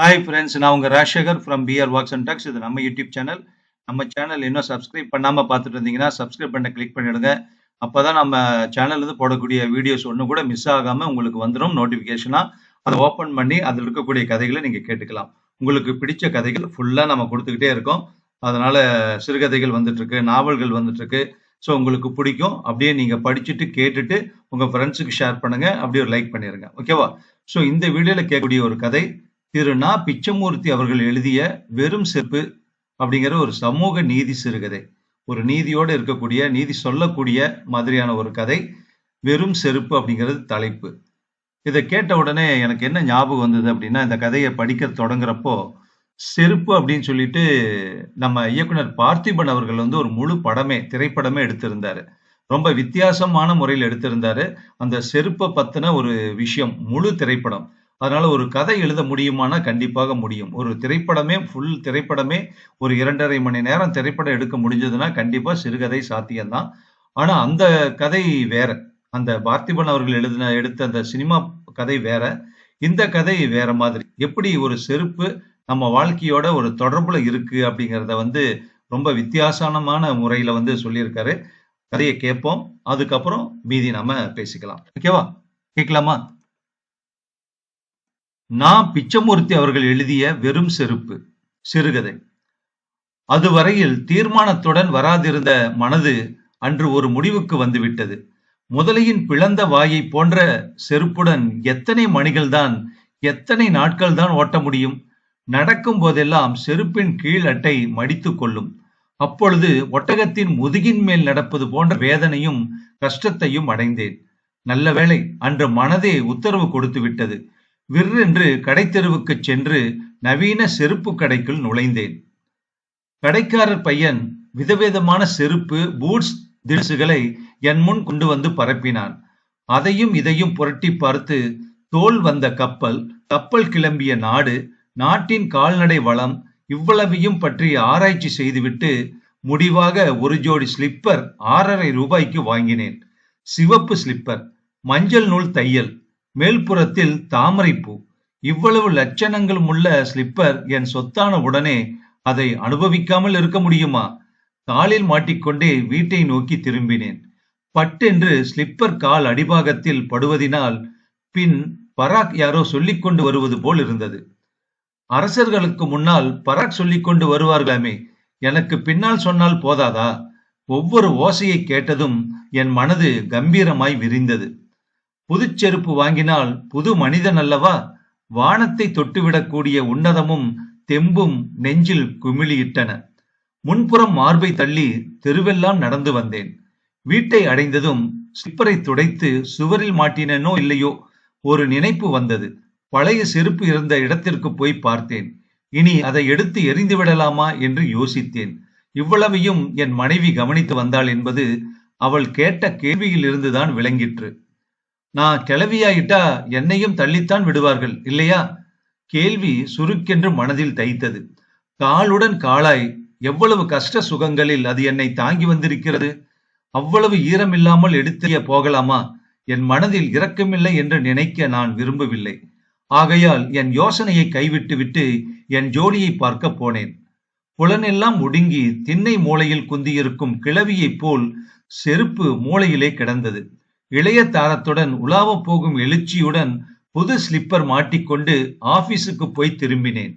Hi friends நான் உங்கள் Rajasekar from PR vox and talks இது நம்ம யூடியூப் சேனல் நம்ம சேனல் இன்னும் சப்ஸ்கிரைப் பண்ணாமல் பார்த்துட்டு இருந்தீங்கன்னா சப்ஸ்கிரைப் பண்ண கிளிக் பண்ணிடுங்க. அப்பதான் நம்ம சேனல்லேருந்து போடக்கூடிய வீடியோஸ் ஒன்று கூட மிஸ் ஆகாமல் உங்களுக்கு வந்துடும் நோட்டிஃபிகேஷனாக அதை ஓப்பன் பண்ணி அதில் இருக்கக்கூடிய கதைகளை நீங்கள் கேட்டுக்கலாம். உங்களுக்கு பிடிச்ச கதைகள் ஃபுல்லாக நம்ம கொடுத்துக்கிட்டே இருக்கோம். அதனால் சிறுகதைகள் வந்துட்டுருக்கு நாவல்கள் வந்துட்டுருக்கு. ஸோ உங்களுக்கு பிடிக்கும் அப்படியே நீங்கள் படிச்சுட்டு கேட்டுட்டு உங்கள் ஃப்ரெண்ட்ஸுக்கு ஷேர் பண்ணுங்கள் அப்படியே ஒரு லைக் பண்ணிடுங்க ஓகேவா ஸோ இந்த வீடியோவில் கேட்கக்கூடிய ஒரு கதை திரு நா. பிச்சமூர்த்தி அவர்கள் எழுதிய வெறும் செப்பு அப்படிங்கிற ஒரு சமூக நீதி சிறுகதை. ஒரு நீதியோடு இருக்கக்கூடிய நீதி சொல்லக்கூடிய மாதிரியான ஒரு கதை. வெறும் செருப்பு அப்படிங்கிறது தலைப்பு. இதை கேட்ட உடனே எனக்கு என்ன ஞாபகம் வந்தது அப்படின்னா இந்த கதையை படிக்க தொடங்குறப்போ செருப்பு அப்படின்னு சொல்லிட்டு நம்ம இயக்குனர் பார்த்திபன் அவர்கள் வந்து ஒரு முழு படமே திரைப்படமே எடுத்திருந்தாரு. ரொம்ப வித்தியாசமான முறையில் எடுத்திருந்தாரு. அந்த செருப்பை பத்தின ஒரு விஷயம் முழு திரைப்படம். அதனால ஒரு கதை எழுத முடியுமானா கண்டிப்பாக முடியும். ஒரு திரைப்படமே ஃபுல் திரைப்படமே ஒரு இரண்டரை மணி நேரம் திரைப்படம் எடுக்க முடிஞ்சதுன்னா கண்டிப்பா சிறுகதை சாத்தியம்தான் ஆனா அந்த கதை வேற. அந்த பார்த்திபன் அவர்கள் எழுதின எடுத்த அந்த சினிமா கதை வேற. இந்த கதை வேற மாதிரி. எப்படி ஒரு செருப்பு நம்ம வாழ்க்கையோட ஒரு தொடர்புல இருக்கு அப்படிங்கிறத வந்து ரொம்ப வித்தியாசமான முறையில வந்து சொல்லியிருக்காரு. கதையை கேட்போம். அதுக்கப்புறம் மீதி நாம பேசிக்கலாம். ஓகேவா? கேட்கலாமா? நான் பிச்சமூர்த்தி அவர்கள் எழுதிய வெறும் செருப்பு சிறுகதை. அதுவரையில் தீர்மானத்துடன் வராதிருந்த மனது அன்று ஒரு முடிவுக்கு வந்துவிட்டது. முதலையின் பிளந்த வாயை போன்ற செருப்புடன் எத்தனை மணிகள்தான் எத்தனை நாட்கள் தான் ஓட்ட முடியும்? நடக்கும் போதெல்லாம் செருப்பின் கீழ் அட்டை மடித்து கொள்ளும். அப்பொழுது ஒட்டகத்தின் முதுகின் மேல் நடப்பது போன்ற வேதனையும் கஷ்டத்தையும் அடைந்தேன். நல்ல வேளை அன்று மனதே உத்தரவு கொடுத்து விட்டது விற்றென்று கடைத்தெருவுக்கு சென்று நவீன செருப்பு கடைக்குள் நுழைந்தேன். கடைக்காரர் பையன் விதவிதமான செருப்பு பூட்ஸ் திடுசுகளை என் முன் கொண்டு வந்து பரப்பினான். அதையும் இதையும் புரட்டி பார்த்து தோல் வந்த கப்பல் கப்பல் கிளம்பிய நாடு நாட்டின் கால்நடை வளம் இவ்வளவையும் பற்றி ஆராய்ச்சி செய்துவிட்டு முடிவாக ஒரு ஜோடி ஸ்லிப்பர் ஆறரை ரூபாய்க்கு வாங்கினேன். சிவப்பு ஸ்லிப்பர் மஞ்சள் நூல் தையல் மேல்புறத்தில் தாமரைப்பூ. இவ்வளவு லட்சணங்களும் உள்ள ஸ்லிப்பர் என் சொத்தான உடனே அதை அனுபவிக்காமல் இருக்க முடியுமா? காலில் மாட்டிக்கொண்டே வீட்டை நோக்கி திரும்பினேன். பட்டென்று ஸ்லிப்பர் கால் அடிபாகத்தில் படுவதினால் பின் பராக் யாரோ சொல்லிக் கொண்டு வருவது போல் இருந்தது. அரசர்களுக்கு முன்னால் பராக் சொல்லிக் கொண்டு வருவார்களாமே எனக்கு பின்னால் சொன்னால் போதாதா? ஒவ்வொரு ஓசையை கேட்டதும் என் மனது கம்பீரமாய் விரிந்தது. புதுச்செருப்பு வாங்கினால் புது மனிதன் அல்லவா? வானத்தை தொட்டுவிடக்கூடிய உன்னதமும் தெம்பும் நெஞ்சில் குமிழியிட்டன. முன்புறம் மார்பை தள்ளி தெருவெல்லாம் நடந்து வந்தேன். வீட்டை அடைந்ததும் ஸ்லிப்பரை துடைத்து சுவரில் மாட்டினனோ இல்லையோ ஒரு நினைப்பு வந்தது. பழைய செருப்பு இருந்த இடத்திற்கு போய் பார்த்தேன். இனி அதை எடுத்து எரிந்து விடலாமா என்று யோசித்தேன். இவ்வளவையும் என் மனைவி கவனித்து வந்தாள் என்பது அவள் கேட்ட கேள்வியில் இருந்துதான் விளங்கிற்று. நான் கிளவியாயிட்டா என்னையும் தள்ளித்தான் விடுவார்கள் இல்லையா? கேள்வி சுருக்கென்று மனதில் தைத்தது. காலுடன் காலாய் எவ்வளவு கஷ்ட சுகங்களில் அது என்னை தாங்கி வந்திருக்கிறது? அவ்வளவு ஈரமில்லாமல் எடுத்திய போகலாமா? என் மனதில் இரக்கமில்லை என்று நினைக்க நான் விரும்பவில்லை. ஆகையால் என் யோசனையை கைவிட்டு விட்டு என் ஜோடியை பார்க்க போனேன். புலனெல்லாம் ஒடுங்கி திண்ணை மூளையில் குந்தியிருக்கும் கிளவியைப் போல் செருப்பு மூளையிலே கிடந்தது. இளைய தாரத்துடன் உலாவப் போகும் எழுச்சியுடன் புது ஸ்லிப்பர் மாட்டிக்கொண்டு ஆபீஸுக்கு போய் திரும்பினேன்.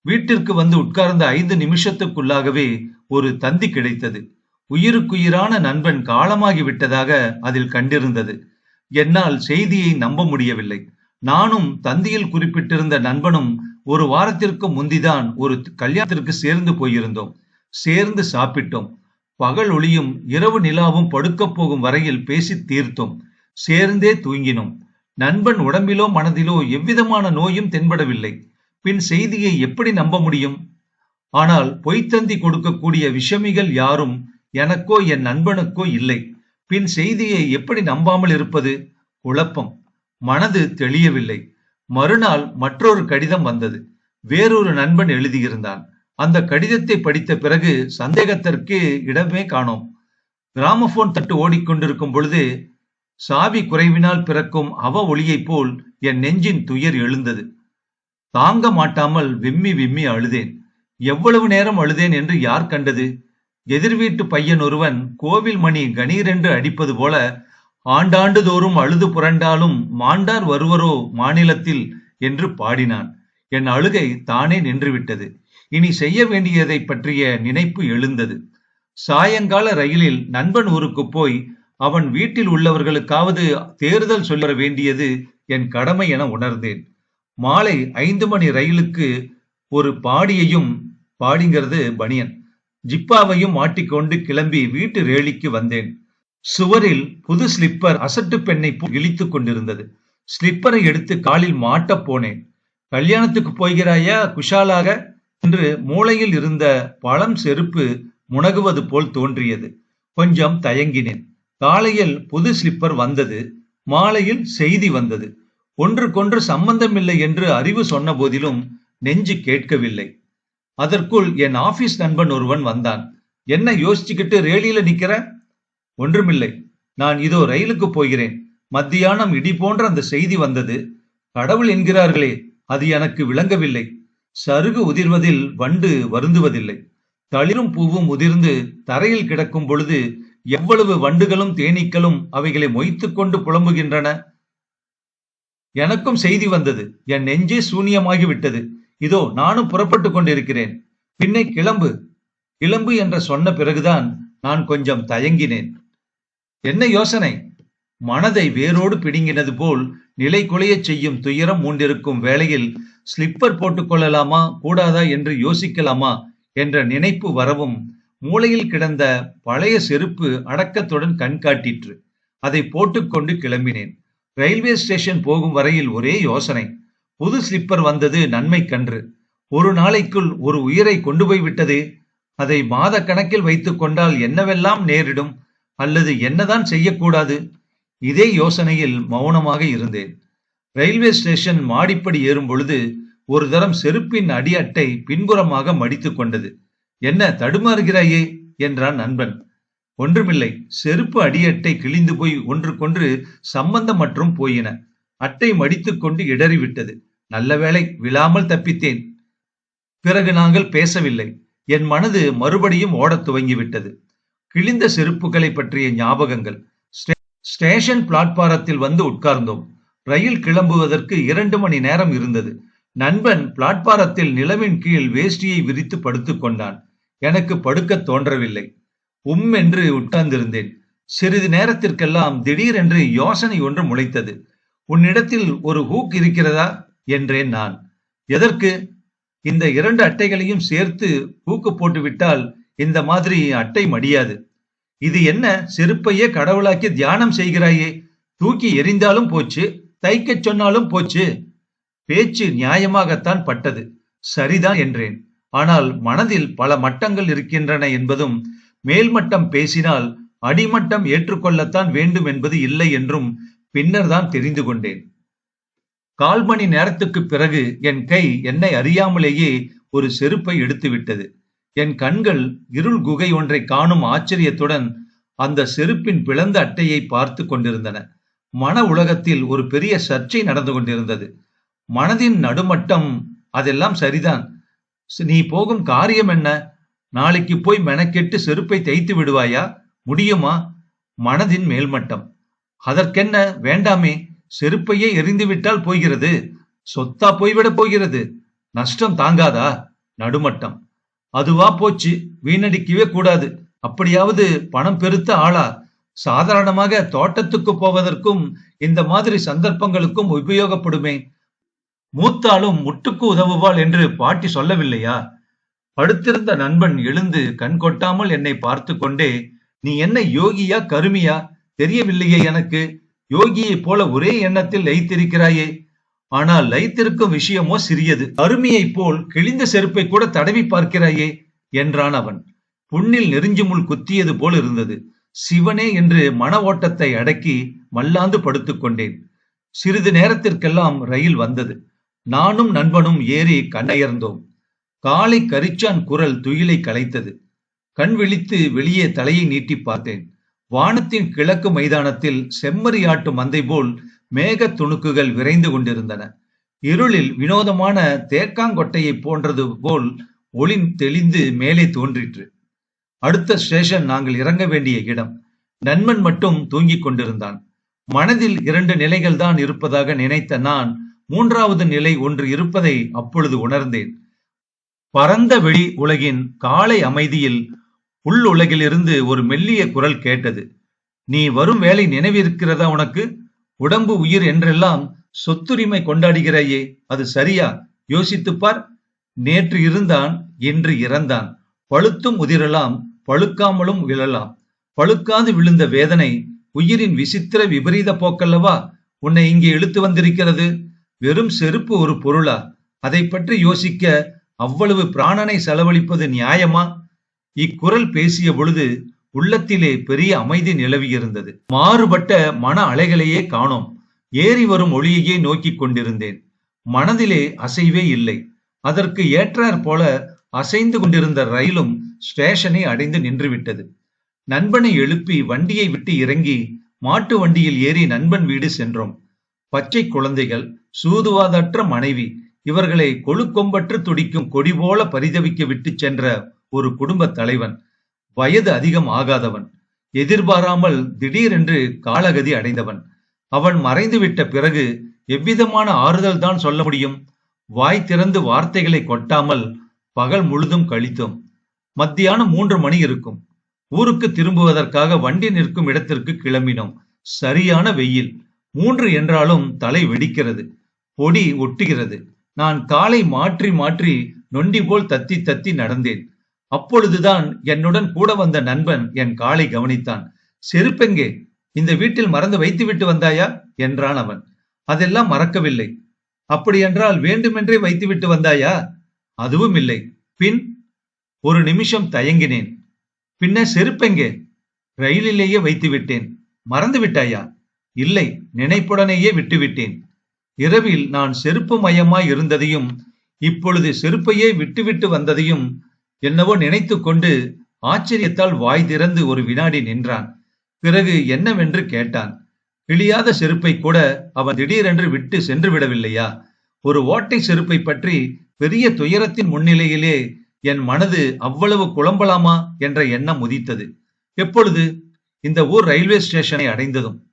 வீட்டிற்கு வந்து உட்கார்ந்த ஐந்து நிமிஷத்துக்குள்ளாகவே ஒரு தந்தி கிடைத்தது. உயிருக்குயிரான நண்பன் காலமாகி விட்டதாக அதில் கண்டிருந்தது. என்னால் செய்தியை நம்ப முடியவில்லை. நானும் தந்தியில் குறிப்பிட்டிருந்த நண்பனும் ஒரு வாரத்திற்கு முந்திதான் ஒரு கல்யாணத்திற்கு சேர்ந்து போயிருந்தோம். சேர்ந்து சாப்பிட்டோம். பகல் ஒளியும் இரவு நிலாவும் படுக்கப் போகும் வரையில் பேசி தீர்த்தோம். சேர்ந்தே தூங்கினோம். நண்பன் உடம்பிலோ மனதிலோ எவ்விதமான நோயும் தென்படவில்லை. பின் செய்தியை எப்படி நம்ப முடியும்? ஆனால் பொய்த்தந்தி கொடுக்கக்கூடிய விஷமிகள் யாரும் எனக்கோ என் நண்பனுக்கோ இல்லை. பின் செய்தியை எப்படி நம்பாமல் இருப்பது? குழப்பம். மனது தெளியவில்லை. மறுநாள் மற்றொரு கடிதம் வந்தது. வேறொரு நண்பன் எழுதியிருந்தான். அந்த கடிதத்தை படித்த பிறகு சந்தேகத்திற்கு இடமே காணோம். கிராமபோன் தட்டு ஓடிக்கொண்டிருக்கும் பொழுது சாவி குறைவினால் பிறக்கும் அவ ஒளியைப் போல் என் நெஞ்சின் துயர் எழுந்தது. தாங்க மாட்டாமல் விம்மி விம்மி அழுதேன். எவ்வளவு நேரம் அழுதேன் என்று யார் கண்டது? எதிர் வீட்டு பையன் ஒருவன் கோவில் மணி கணீரென்று அடிப்பது போல ஆண்டாண்டு தோறும் அழுது புரண்டாலும் மாண்டார் வருவரோ மாநிலத்தில் என்று பாடினான். என் அழுகை தானே நின்றுவிட்டது. இனி செய்ய வேண்டியதை பற்றிய நினைப்பு எழுந்தது. சாயங்கால ரயிலில் நண்பன் ஊருக்கு போய் அவன் வீட்டில் உள்ளவர்களுக்காவது தேர்தல் சொல்ல வேண்டியது என் கடமை என உணர்ந்தேன். மாலை ஐந்து மணி ரயிலுக்கு ஒரு பாடியையும் பாடிங்கிறது பனியன் ஜிப்பாவையும் மாட்டிக்கொண்டு கிளம்பி வீட்டு ரேலிக்கு வந்தேன். சுவரில் புது ஸ்லிப்பர் அசட்டு பெண்ணை இழித்துக் கொண்டிருந்தது. ஸ்லிப்பரை எடுத்து காலில் மாட்டப் போனேன். கல்யாணத்துக்கு போகிறாயா? குஷாலாக என்று மூளையில் இருந்த பழம் செருப்பு முனகுவது போல் தோன்றியது. கொஞ்சம் தயங்கினேன். காலையில் புது ஸ்லிப்பர் வந்தது. மாலையில் செய்தி வந்தது. ஒன்றுக்கொன்று சம்பந்தமில்லை என்று அறிவு சொன்ன போதிலும் நெஞ்சு கேட்கவில்லை. அதற்குள் என் ஆபீஸ் நண்பன் ஒருவன் வந்தான். என்ன யோசிச்சுக்கிட்டு ரேலியில நிக்கிற? ஒன்றுமில்லை. நான் இதோ ரயிலுக்கு போகிறேன். மத்தியானம் இடி போன்ற அந்த செய்தி வந்தது. கடவுள் என்கிறார்களே அது எனக்கு விளங்கவில்லை. சருகு உதிர்வதில் வண்டு வருந்துவதில்லை. தளிரும் பூவும் உதிர்ந்து தரையில் கிடக்கும் பொழுது எவ்வளவு வண்டுகளும் தேனீக்களும் அவைகளை மொய்த்துக் கொண்டு புலம்புகின்றன? எனக்கும் செய்தி வந்தது. என் நெஞ்சே சூனியமாகி விட்டது இதோ நானும் புறப்பட்டு கொண்டிருக்கிறேன். பின்னே கிளம்பு. கிளம்பு என்ற சொன்ன பிறகுதான் நான் கொஞ்சம் தயங்கினேன். என்ன யோசனை? மனதை வேரோடு பிடுங்கினது போல் நிலை குலையச் செய்யும் துயரம் மூண்டிருக்கும் வேளையில் ஸ்லிப்பர் போட்டுக்கொள்ளலாமா? கூடாதா என்று யோசிக்கலாமா? என்ற நினைப்பு வரவும் மூளையில் கிடந்த பழைய செருப்பு அடக்கத்துடன் கண்காட்டிற்று அதை போட்டுக்கொண்டு கிளம்பினேன். ரயில்வே ஸ்டேஷன் போகும் வரையில் ஒரே யோசனை. புது ஸ்லிப்பர் வந்தது நன்மை கன்று. ஒரு நாளைக்குள் ஒரு உயிரை கொண்டு போய் விட்டது. அதை மாத கணக்கில் வைத்துக் கொண்டால் என்னவெல்லாம் நேரிடும்? அல்லது என்னதான் செய்யக்கூடாது? இதே யோசனையில் மௌனமாக இருந்தேன். ரயில்வே ஸ்டேஷன் மாடிப்படி ஏறும் பொழுது ஒரு தரம் செருப்பின் அடி அட்டை பின்புறமாக மடித்துக் கொண்டது. என்ன தடுமாறுகிறாயே? என்றான் நண்பன். ஒன்றுமில்லை. செருப்பு அடியட்டை கிழிந்து போய் ஒன்றுக்கொன்று சம்பந்தம் மற்றும் போயின. அட்டை மடித்துக் கொண்டு இடறிவிட்டது. நல்ல வேளை விழாமல் தப்பித்தேன். பிறகு நாங்கள் பேசவில்லை. என் மனது மறுபடியும் ஓடத் துவங்கிவிட்டது. கிழிந்த செருப்புகளை பற்றிய ஞாபகங்கள். ஸ்டேஷன் பிளாட்பாரத்தில் வந்து உட்கார்ந்தோம். ரயில் கிளம்புவதற்கு இரண்டு மணி நேரம் இருந்தது. நண்பன் பிளாட்பாரத்தில் நிலவின் கீழ் வேஷ்டியை விரித்து படுத்துக் கொண்டான். எனக்கு படுக்க தோன்றவில்லை. உம் என்று உட்கார்ந்திருந்தேன். சிறிது நேரத்திற்கெல்லாம் திடீரென்று யோசனை ஒன்று முளைத்தது. உன்னிடத்தில் ஒரு ஹூக் இருக்கிறதா? என்றேன் நான். எதற்கு? இந்த இரண்டு அட்டைகளையும் சேர்த்து ஹூக்கு போட்டுவிட்டால் இந்த மாதிரி அட்டை மடியாது. இது என்ன செருப்பையே கடவுளாக்கி தியானம் செய்கிறாயே? தூக்கி எரிந்தாலும் போச்சு. தைக்கச் சொன்னாலும் போச்சு. பேச்சு நியாயமாகத்தான் பட்டது. சரிதான் என்றேன். ஆனால் மனதில் பல மட்டங்கள் இருக்கின்றன என்பதும் மேல்மட்டம் பேசினால் அடிமட்டம் ஏற்றுக்கொள்ளத்தான் வேண்டும் என்பது இல்லை என்றும் பின்னர் தான் தெரிந்து கொண்டேன். கால் மணி நேரத்துக்கு பிறகு என் கை என்னை அறியாமலேயே ஒரு செருப்பை எடுத்து விட்டது என் கண்கள் இருள் குகை ஒன்றை காணும் ஆச்சரியத்துடன் அந்த செருப்பின் பிளந்த அட்டையை பார்த்து கொண்டிருந்தன. மன உலகத்தில் ஒரு பெரிய சர்ச்சை நடந்து கொண்டிருந்தது. மனதின் நடுமட்டம் அதெல்லாம் சரிதான். நீ போகும் காரியம் என்ன? நாளைக்கு போய் மெனக்கெட்டு செருப்பை தைத்து விடுவாயா? முடியுமா? மனதின் மேல்மட்டம். அதற்கென்ன? வேண்டாமே. செருப்பையே எரிந்துவிட்டால் போகிறது. சொத்தா போய்விட போகிறது. நஷ்டம் தாங்காதா? நடுமட்டம். அதுவா போச்சு. வீணடிக்கவே கூடாது. அப்படியாவது பணம் பெருத்த ஆளா? சாதாரணமாக தோட்டத்துக்கு போவதற்கும் இந்த மாதிரி சந்தர்ப்பங்களுக்கும் உபயோகப்படுமே? மூத்தாலும் முட்டுக்கு உதவுவாள் என்று பாட்டி சொல்லவில்லையா? படுத்திருந்த நண்பன் எழுந்து கண் கொட்டாமல் என்னை பார்த்து கொண்டே நீ என்ன யோகியா கருமியா? தெரியவில்லையே எனக்கு. யோகியைப் போல ஒரே எண்ணத்தில் லைத்திருக்கிறாயே ஆனால் லைத்திருக்கும் விஷயமோ சிறியது. அருமையைப் போல் கிழிந்த செருப்பை கூட தடவி பார்க்கிறாயே என்றான் அவன். புண்ணில் நெருஞ்சி முள் குத்தியது போல் இருந்தது. சிவனே என்று மன ஓட்டத்தை அடக்கி மல்லாந்து படுத்துக் கொண்டேன் சிறிது நேரத்திற்கெல்லாம் ரயில் வந்தது. நானும் நண்பனும் ஏறி கண்ணயர்ந்தோம் காலை கரிச்சான் குரல் துயிலை கலைத்தது. கண் விழித்து வெளியே தலையை நீட்டி பார்த்தேன். வானத்தின் கிழக்கு மைதானத்தில் செம்மறியாட்டு மந்தை போல் மேக துணுக்குகள் விரைந்து கொண்டிருந்தன. இருளில் வினோதமான தேக்காங்கொட்டையை போன்றது போல் ஒளி தெளிந்து மேலே தோன்றிற்று. அடுத்த ஸ்டேஷன் நாங்கள் இறங்க வேண்டிய இடம். நண்பன் மட்டும் தூங்கிக் கொண்டிருந்தான். மனதில் இரண்டு நிலைகள் தான் இருப்பதாக நினைத்த நான் மூன்றாவது நிலை ஒன்று இருப்பதை அப்பொழுது உணர்ந்தேன். பரந்த வெளி உலகின் காலை அமைதியில் உள் உலகிலிருந்து ஒரு மெல்லிய குரல் கேட்டது. நீ வரும் வேலை நினைவிருக்கிறதா உனக்கு? உடம்பு உயிர் என்றெல்லாம் சொத்துரிமை கொண்டாடுகிறாயே அது சரியா? யோசித்துப்பார் நேற்று இருந்தான் இன்று இறந்தான். பழுத்தும் உதிரலாம் பழுக்காமலும் விழலாம். பழுக்காது விழுந்த வேதனை உயிரின் விசித்திர விபரீத போக்கல்லவா? உன்னை இங்கே இழுத்து வந்திருக்கிறது. வெறும் செருப்பு ஒரு பொருளா? அதை பற்றி யோசிக்க அவ்வளவு பிராணனை செலவழிப்பது நியாயமா? இக்குரல் பேசிய பொழுது உள்ளத்திலே பெரிய அமைதி நிலவியிருந்தது. மாறுபட்ட மன அலைகளையே காணோம். ஏறி வரும் ஒளியையே நோக்கிக் கொண்டிருந்தேன். மனதிலே அசைவே இல்லை. அதற்கு ஏற்றாற் போல அசைந்து கொண்டிருந்த ரயிலும் ஸ்டேஷனை அடைந்து நின்றுவிட்டது. நண்பனை எழுப்பி வண்டியை விட்டு இறங்கி மாட்டு வண்டியில் ஏறி நண்பன் வீடு சென்றோம். பச்சை குழந்தைகள் சூதுவாதற்ற மனைவி இவர்களை கொழுக்கொம்பற்று துடிக்கும் கொடி போல பரிதவிக்க விட்டு சென்ற ஒரு குடும்ப தலைவன் வயது அதிகம் ஆகாதவன் எதிர்பாராமல் திடீரென்று காலகதி அடைந்தவன். அவன் மறைந்துவிட்ட பிறகு எவ்விதமான ஆறுதல் தான் சொல்ல முடியும்? வாய் திறந்து வார்த்தைகளை கொட்டாமல் பகல் முழுதும் கழித்தோம். மத்தியானம் மூன்று மணி இருக்கும். ஊருக்கு திரும்புவதற்காக வண்டி நிற்கும் இடத்திற்கு கிளம்பினோம். சரியான வெயில். மூன்று என்றாலும் தலை வெடிக்கிறது. பொடி ஒட்டுகிறது. நான் காலை மாற்றி மாற்றி நொண்டி போல் தத்தி தத்தி நடந்தேன். அப்பொழுதுதான் என்னுடன் கூட வந்த நண்பன் என் காலை கவனித்தான். செருப்பெங்கே? இந்த வீட்டில் மறந்து வைத்துவிட்டு வந்தாயா? என்றான் அவன். அதெல்லாம் மறக்கவில்லை. அப்படியென்றால் வேண்டுமென்றே வைத்துவிட்டு வந்தாயா? அதுவும் இல்லை. பின்? ஒரு நிமிஷம் தயங்கினேன். பின்ன செருப்பெங்கே? ரயிலிலேயே வைத்து விட்டேன் மறந்து விட்டாயா இல்லை நினைப்புடனேயே விட்டுவிட்டேன். இரவில் நான் செருப்பு மயமாய் இருந்ததையும் இப்பொழுது செருப்பையே விட்டுவிட்டு வந்ததையும் என்னவோ நினைத்து கொண்டு ஆச்சரியத்தால் வாய் திறந்து ஒரு வினாடி நின்றான். பிறகு என்னவென்று கேட்டான். கிழியாத செருப்பை கூட அவன் திடீரென்று விட்டு சென்று விடவில்லையா? ஒரு ஓட்டை செருப்பை பற்றி பெரிய துயரத்தின் முன்னிலையிலே என் மனது அவ்வளவு குழம்பலாமா என்ற எண்ணம் உதித்தது. எப்பொழுது? இந்த ஊர் ரயில்வே ஸ்டேஷனை அடைந்ததும்.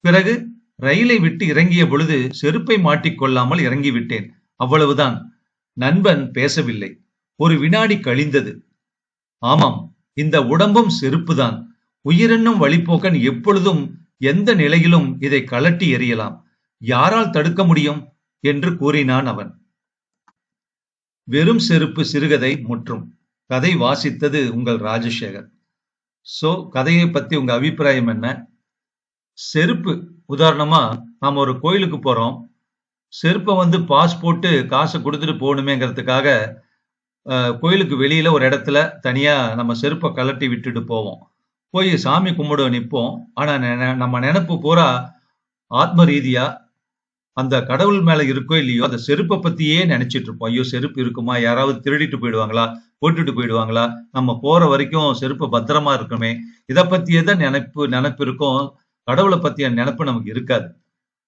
பிறகு ரயிலை விட்டு இறங்கிய பொழுது செருப்பை மாட்டிக்கொள்ளாமல் இறங்கிவிட்டேன். அவ்வளவுதான். நண்பன் பேசவில்லை. ஒரு வினாடி கழிந்தது. ஆமாம் இந்த உடம்பும் செருப்புதான். உயிரென்னும் வழிப்போக்கன் எப்பொழுதும் எந்த நிலையிலும் இதை கலட்டி எறியலாம். யாரால் தடுக்க முடியும்? என்று கூறினான் அவன். வெறும் செருப்பு சிறுகதை முற்றும் கதை வாசித்தது உங்கள் ராஜசேகர். ஸோ கதையை பற்றி உங்கள் அபிப்பிராயம் என்ன? செருப்பு உதாரணமாக நாம் ஒரு கோயிலுக்கு போகிறோம் செருப்பை வந்து பாஸ் போட்டு காசை கொடுத்துட்டு போகணுமேங்கிறதுக்காக கோயிலுக்கு வெளியில் ஒரு இடத்துல தனியாக நம்ம செருப்பை கலட்டி விட்டுட்டு போவோம். போய் சாமி கும்பிட நிற்போம். ஆனால் நம்ம நினப்பு பூரா ஆத்ம ரீதியாக அந்த கடவுள் மேல இருக்கோ இல்லையோ அந்த செருப்பை பத்தியே நினைச்சிட்டு இருப்போம். ஐயோ செருப்பு இருக்குமா? யாராவது திருடிட்டு போயிடுவாங்களா? போட்டுட்டு போயிடுவாங்களா? நம்ம போற வரைக்கும் செருப்பு பத்திரமா இருக்கணுமே. இதை பத்தியே தான் நினைப்பு நினைப்பு இருக்கும். கடவுளை பத்திய நினைப்பு நமக்கு இருக்காது.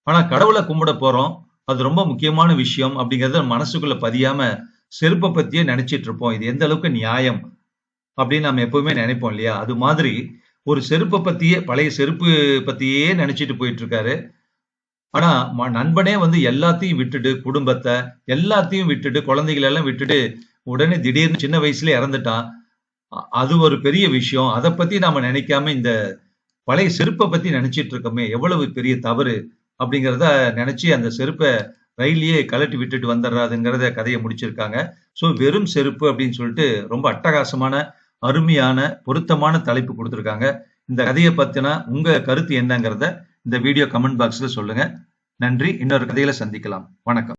ஆனா கடவுளை கும்பிட போறோம். அது ரொம்ப முக்கியமான விஷயம் அப்படிங்கறத மனசுக்குள்ள பதியாம செருப்பை பத்தியே நினைச்சிட்டு இருப்போம். இது எந்த அளவுக்கு நியாயம் அப்படின்னு நம்ம எப்பவுமே நினைப்போம் இல்லையா? அது மாதிரி ஒரு செருப்பை பத்தியே பழைய செருப்பு பத்தியே நினைச்சிட்டு போயிட்டு இருக்காரு. ஆனா ம- நண்பனே வந்து எல்லாத்தையும் விட்டுட்டு குடும்பத்தை எல்லாத்தையும் விட்டுட்டு குழந்தைகளெல்லாம் விட்டுட்டு உடனே திடீர்னு சின்ன வயசுல இறந்துட்டான். அது ஒரு பெரிய விஷயம். அதை பத்தி நாம நினைக்காம இந்த பழைய செருப்பை பத்தி நினைச்சிட்டு இருக்கோமே எவ்வளவு பெரிய தவறு அப்படிங்கிறத நினைச்சு அந்த செருப்பை ரயிலையே கழட்டி விட்டுட்டு வந்துடுறாதுங்கிறத கதையை முடிச்சிருக்காங்க. ஸோ வெறும் செருப்பு அப்படின்னு சொல்லிட்டு ரொம்ப அட்டகாசமான அருமையான பொருத்தமான தலைப்பு கொடுத்துருக்காங்க. இந்த கதையை பத்தினா உங்க கருத்து என்னங்கிறத இந்த வீடியோ கமெண்ட் பாக்ஸ்ல சொல்லுங்க. நன்றி. இன்னொரு கதையில சந்திக்கலாம். வணக்கம்.